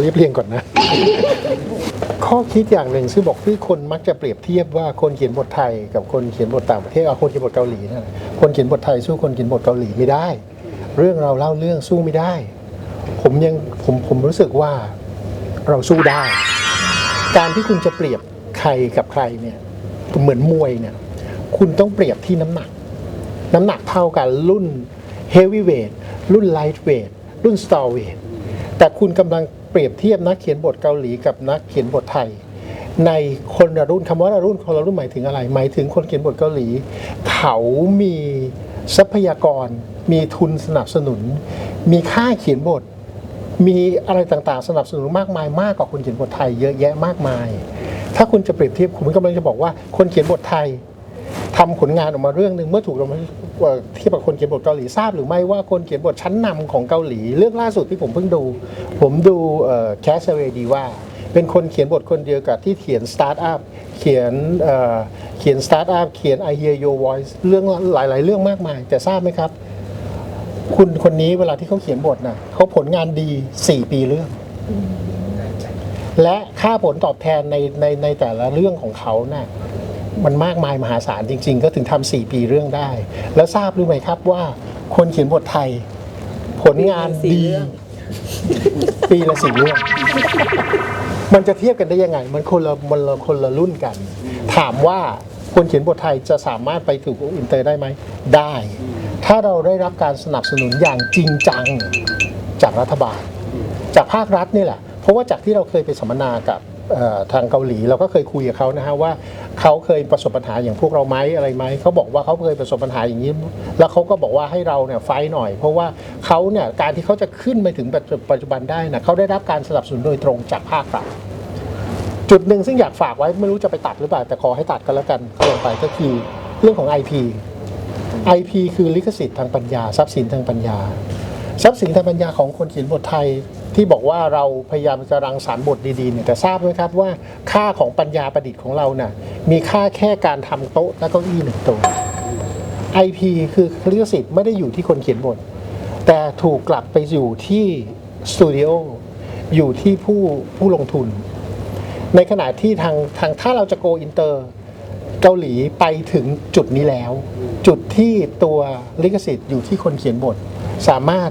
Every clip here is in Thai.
เรียบเรียงก่อนนะ ข้อคิดอย่างหนึ่งซึ่งบอกที่คนมักจะเปรียบเทียบว่าคนเขียนบทไทยกับคนเขียนบทต่างประเทศเอาคนเขียนบทเกาหลีนั่นแหละคนเขียนบทไทยสู้คนเขียนบทเกาหลีไม่ได้ เรื่องเราเล่าเรื่องสู้ไม่ได้ ผมยังผมผมรู้สึกว่าเราสู้ได้ การที่คุณจะเปรียบใครกับใครเนี่ยเหมือนมวยเนี่ยคุณต้องเปรียบที่น้ำหนัก น้ำหนักเท่ากันรุ่นเฮฟวีเวทรุ่นไลท์เวทรุ่นสตอร์เวทแต่คุณกำลัง ปรียบเทียบนักเขียนบทเกาหลีกับนักเขียนบทไทย ในคนละรุ่นคำว่าละรุ่นคนละรุ่นหมายถึงอะไร หมายถึงคนเขียนบทเกาหลี เขามีทรัพยากร มีทุนสนับสนุน มีค่าเขียนบท มีอะไรต่างๆ สนับสนุนมากมายมากกว่าคนเขียนบทไทยเยอะแยะมากมาย ถ้าคุณจะเปรียบเทียบคุณกำลังจะบอกว่าคนเขียนบทไทย ทำผลงานออกมาเรื่องหนึ่งเมื่อถูกราเทียบกับคนเขียนบทเกาหลีทราบหรือไม่ว่าคนเขียนบทชั้นนำของเกาหลี เรื่องล่าสุดที่ผมเพิ่งดู ผมดูแคสเวดีว่าเป็นคนเขียนบทคนเดียวกับที่เขียนสตาร์ทอัพเขียนเขียนสตาร์ทอัพเขียน I Hear Your Voice เรื่องหลาย ๆ เรื่องมากมาย แต่ทราบไหมครับ คุณคนนี้เวลาที่เขาเขียนบทนะเขาผลงานดี 4 ปีเรื่อง และค่าผลตอบแทนในในในแต่ละเรื่องของเขาน่ะ มันมากมายมหาศาลจริง ๆ ก็ถึงทำสี่ปีเรื่องได้ แล้วทราบหรือไม่ครับว่าคนเขียนบทไทย ผลงานสี่ดีเรื่องปีละสี่เรื่อง มันจะเทียบกันได้ยังไง มันคนละมันละคนละรุ่นกัน ถามว่าคนเขียนบทไทยจะสามารถไปถึงอินเตอร์ได้ไหม ได้ ถ้าเราได้รับการสนับสนุนอย่างจริงจังจากรัฐบาล จากภาครัฐนี่แหละ เพราะว่าจากที่เราเคยไปสัมมนากับเอ่อ ทางเกาหลีเราก็เคยคุยกับเขานะฮะว่าเขาเคยประสบปัญหาอย่างพวกเราไหมอะไรไหมเขาบอกว่าเขาเคยประสบปัญหาอย่างนี้ แล้วเขาก็บอกว่าให้เราเนี่ยไฟหน่อย เพราะว่าเขาเนี่ยการที่เขาจะขึ้นไปถึงปัจจุบันได้นะเขาได้รับการสนับสนุนโดยตรงจากภาครัฐจุดหนึ่งซึ่งอยากฝากไว้ไม่รู้จะไปตัดหรือเปล่า แต่ขอให้ตัดกันแล้วกันลงไปก็คือเรื่องของ IP IP คือลิขสิทธิ์ทางปัญญา ทรัพย์สินทางปัญญา ทรัพย์สินทางปัญญาของคนเขียนบทไทย ที่บอกว่าเราพยายามจะรังสรรค์บทดีๆเนี่ยแต่ทราบไหมครับว่าค่าของปัญญาประดิษฐ์ของเราน่ะมีค่าแค่การทำโต๊ะและเก้าอี้หนึ่งตัว IP คือลิขสิทธิ์ไม่ได้อยู่ที่คนเขียนบท แต่ถูกกลับไปอยู่ที่สตูดิโออยู่ที่ผู้ผู้ลงทุน ในขณะที่ทางทางถ้าเราจะโกอินเตอร์เกาหลีไปถึงจุดนี้แล้ว จุดที่ตัวลิขสิทธิ์อยู่ที่คนเขียนบท สามารถ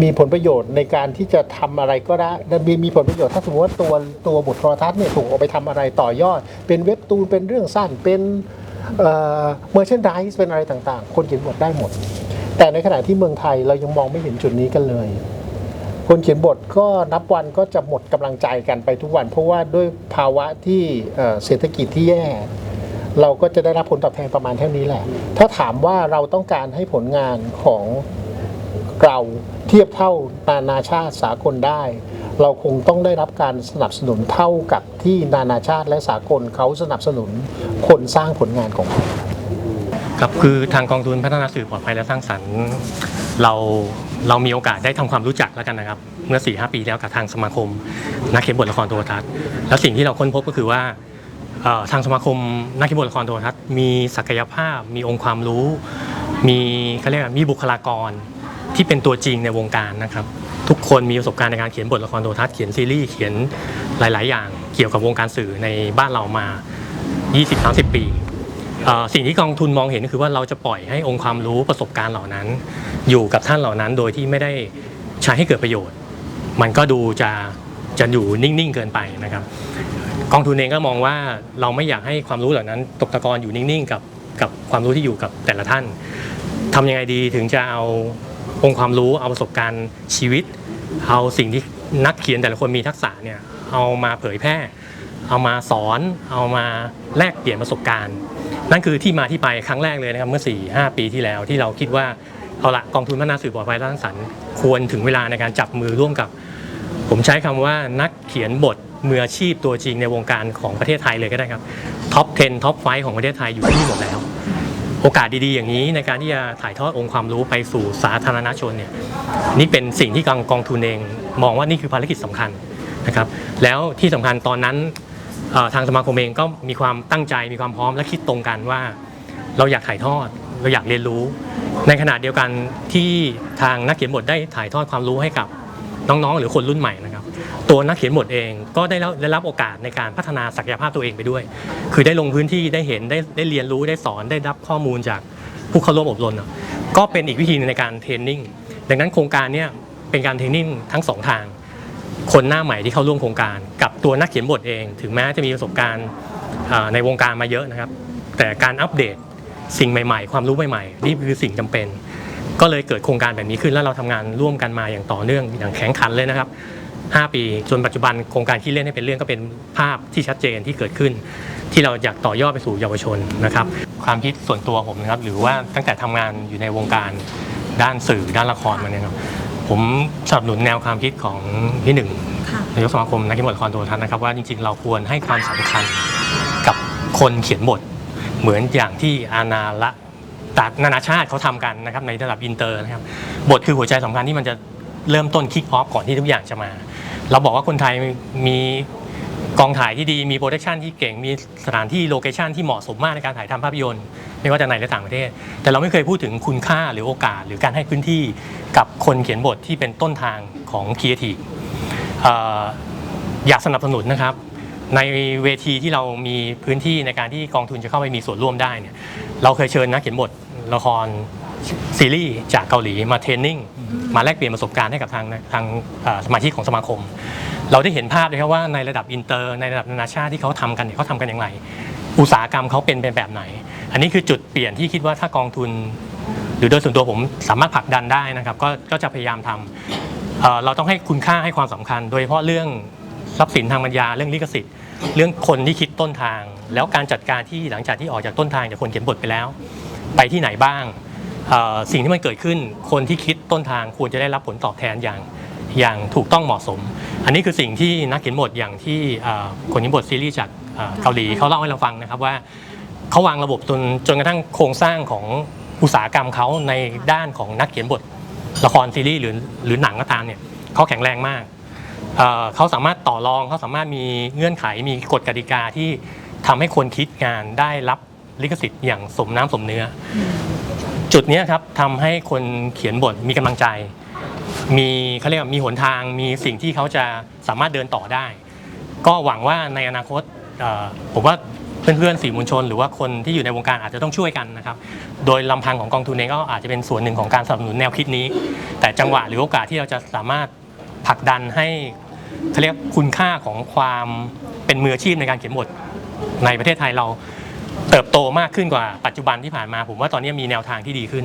มีผลประโยชน์ในการที่จะทำอะไรก็ได้มีมีผลประโยชน์ถ้าสมมติว่าตัวตัวบทโทรทัศน์เนี่ยถูกเอาไปทำอะไรต่อยอด เป็นเว็บตูนเป็นเรื่องสั้นเป็นเอ่อเมอร์เชนไดส์เป็นอะไรต่างๆ คนเขียนบทได้หมด แต่ในขณะที่เมืองไทยเรายังมองไม่เห็นจุดนี้กันเลย คนเขียนบทก็นับวันก็จะหมดกำลังใจกันไปทุกวัน เพราะว่าด้วยภาวะที่เศรษฐกิจที่แย่ เราก็จะได้รับผลตอบแทนประมาณเท่านี้แหละ ถ้าถามว่าเราต้องการให้ผลงานของ เราเทียบเท่านานาชาติสากลได้ เราคงต้องได้รับการสนับสนุนเท่ากับที่นานาชาติและสากลเขาสนับสนุนคนสร้างผลงานของเขาครับคือทางกองทุนพัฒนาสื่อปลอดภัยและสร้างสรรค์ เราเรามีโอกาสได้ทำความรู้จักแล้วกันนะครับ เมื่อ4ีหปีแล้วกับทางสมาคม นักเขียนบทละครโทรทัศน์แล้วสิ่งที่เราค้นพบก็คือว่าทางสมาคมนักเขียนบทละครโทรทัศน์มีศักยภาพ มีองค์ความรู้ มีเขาเรียกว่ามีบุคลากร ที่เป็นตัวจริงในวงการนะครับ ทุกคนมีประสบการณ์ในการเขียนบทละครโทรทัศน์เขียนซีรีส์เขียนหลาย ๆ อย่างเกี่ยวกับวงการสื่อในบ้านเรามา 20-30 ปีสิ่งที่กองทุนมองเห็นคือว่าเราจะปล่อยให้องค์ความรู้ประสบการณ์เหล่านั้น อยู่กับท่านเหล่านั้นโดยที่ไม่ได้ใช้ให้เกิดประโยชน์ มันก็ดูจะจะอยู่นิ่งๆเกินไปนะครับกองทุนเองก็มองว่าเราไม่อยากให้ความรู้เหล่านั้น ตกตะกอนอยู่นิ่งๆกับกับความรู้ที่อยู่กับแต่ละท่านทำยังไงดีถึงจะเอา องค์ความรู้เอาประสบการณ์ชีวิต เอาสิ่งที่นักเขียนแต่ละคนมีทักษะเนี่ยเอามาเผยแพร่ เอามาสอน เอามาแลกเปลี่ยนประสบการณ์ นั่นคือที่มาที่ไปครั้งแรกเลยนะครับเมื่อ 4 5 ปีที่แล้วที่เราคิดว่าเอาละกองทุนพัฒนาสื่อปลอดภัยสร้างสรรค์ควรถึงเวลาในการจับมือร่วมกับ ผมใช้คำว่านักเขียนบทมืออาชีพตัวจริงในวงการของประเทศไทยเลยก็ได้ครับท็อป 10 ท็อป5ของประเทศไทยอยู่ที่นี่หมดแล้ว โอกาสดีๆอย่างนี้ในการที่จะถ่ายทอดองค์ความรู้ไปสู่สาธารณชนเนี่ยนี่เป็นสิ่งที่กองกองทุนเองมองว่านี่คือภารกิจสำคัญนะครับ แล้วที่สำคัญตอนนั้นทางสมาคมเองก็มีความตั้งใจมีความพร้อมและคิดตรงกันว่า เราอยากถ่ายทอดเราอยากเรียนรู้ ในขณะเดียวกันที่ทางนักเขียนบทได้ถ่ายทอดความรู้ให้กับ น้องๆ หรือคนรุ่นใหม่นะครับ ตัวนักเขียนบทเองก็ได้รับได้รับโอกาสในการพัฒนาศักยภาพตัวเองไปด้วย คือได้ลงพื้นที่ได้เห็นได้ได้เรียนรู้ได้สอนได้รับข้อมูลจากผู้เข้าร่วมอบรมอะก็เป็นอีกวิธีในการเทรนนิ่งดังนั้นโครงการเนี้ยเป็นการเทรนนิ่งทั้งสองทาง คนหน้าใหม่ที่เข้าร่วมโครงการ กับตัวนักเขียนบทเอง ถึงแม้จะมีประสบการณ์ในวงการมาเยอะนะครับ แต่การอัปเดตสิ่งใหม่ ๆ ความรู้ใหม่ๆนี่คือสิ่งจำเป็น ก็เลยเกิดโครงการแบบนี้ขึ้นแล้วเราทำงานร่วมกันมาอย่างต่อเนื่องอย่างแข็งขันเลยนะครับ 5 ปีจนปัจจุบันโครงการที่เล่นให้เป็นเรื่องก็เป็นภาพที่ชัดเจนที่เกิดขึ้น ที่เราอยากต่อยอดไปสู่เยาวชนนะครับ ความคิดส่วนตัวผมนะครับ หรือว่าตั้งแต่ทำงานอยู่ในวงการด้านสื่อด้านละครมาเนี่ยครับผมสนับสนุนแนวความคิดของพี่หนึ่งค่ะนายกสมาคมนักเขียนบทละครโทรทัศน์นะครับว่าจริงๆ เราควรให้ความสำคัญกับคนเขียนบท เหมือนอย่างที่อาณาละ ตานานาชาติเขาทำกันนะครับในระดับอินเตอร์นะครับบทคือหัวใจสำคัญที่มันจะเริ่มต้นคิกออฟก่อนที่ทุกอย่างจะมา เราบอกว่าคนไทยมีกองถ่ายที่ดีมีโปรดักชันที่เก่งมีสถานที่โลเคชันที่เหมาะสมมากในการถ่ายทำภาพยนตร์ไม่ว่าจะในและต่างประเทศ แต่เราไม่เคยพูดถึงคุณค่าหรือโอกาส หรือการให้พื้นที่กับคนเขียนบทที่เป็นต้นทางของครีเอทีฟอยากสนับสนุนนะครับในเวทีที่เรามีพื้นที่ในการที่กองทุนจะเข้าไปมีส่วนร่วมได้เนี่ยเราเคยเชิญนักเขียนบท ละครซีรีส์จากเกาหลีมาเทรนนิ่งมาแลกเปลี่ยนประสบการณ์ให้กับทางทางเอ่อสมาชิกของสมาคม เราได้เห็นภาพเลยครับว่าในระดับอินเตอร์ ในระดับนานาชาติที่เขาทำกันเนี่ยเขาทำกันอย่างไร อุตสาหกรรมเขาเป็นเป็นแบบไหน อันนี้คือจุดเปลี่ยนที่คิดว่าถ้ากองทุน หรือโดยส่วนตัวผมสามารถผลักดันได้นะครับก็ก็จะพยายามทำเอ่อเราต้องให้คุณค่าให้ความสำคัญ โดยเฉพาะเรื่องทรัพย์สินทางปัญญาเรื่องลิขสิทธิ์ เรื่องคนที่คิดต้นทาง แล้วการจัดการที่หลังจากที่ออกจากต้นทางจากคนเขียนบทไปแล้ว ไปที่ไหนบ้างเอ่อสิ่งที่มันเกิดขึ้นคนที่คิดต้นทางควรจะได้รับผลตอบแทนอย่างอย่างถูกต้องเหมาะสม อันนี้คือสิ่งที่นักเขียนบทอย่างที่เอ่อคนเขียนบทซีรีส์จากเอ่อเกาหลีเขาเล่าให้เราฟังนะครับว่าเขาวางระบบจนจนกระทั่งโครงสร้างของอุตสาหกรรมเขาในด้านของนักเขียนบทละครซีรีส์หรือหรือหนังก็ตามเนี่ยเขาแข็งแรงมากเอ่อเขาสามารถต่อรองเขาสามารถมีเงื่อนไขมีกฎกติกาที่ทำให้คนคิดงานได้รับ ลิขสิทธิ์อย่างสมน้ำสมเนื้ออจุดเนี้ยครับทำให้คนเขียนบทมีกำลังใจ มีเขาเรียกว่ามีหนทางมีสิ่งที่เขาจะสามารถเดินต่อได้ ก็หวังว่าในอนาคตเอ่อผมว่าเพื่อนๆสื่อมวลชน หรือว่าคนที่อยู่ในวงการอาจจะต้องช่วยกันนะครับ โดยลำพังของกองทุนเองก็อาจจะเป็นส่วนหนึ่งของการสนับสนุนแนวคิดนี้ แต่จังหวะหรือโอกาสที่เราจะสามารถผลักดันให้เขาเรียกคุณค่าของความเป็นมืออาชีพในการเขียนบทในประเทศไทยเรา เติบโตมากขึ้นกว่าปัจจุบันที่ผ่านมา ผมว่าตอนนี้มีแนวทางที่ดีขึ้น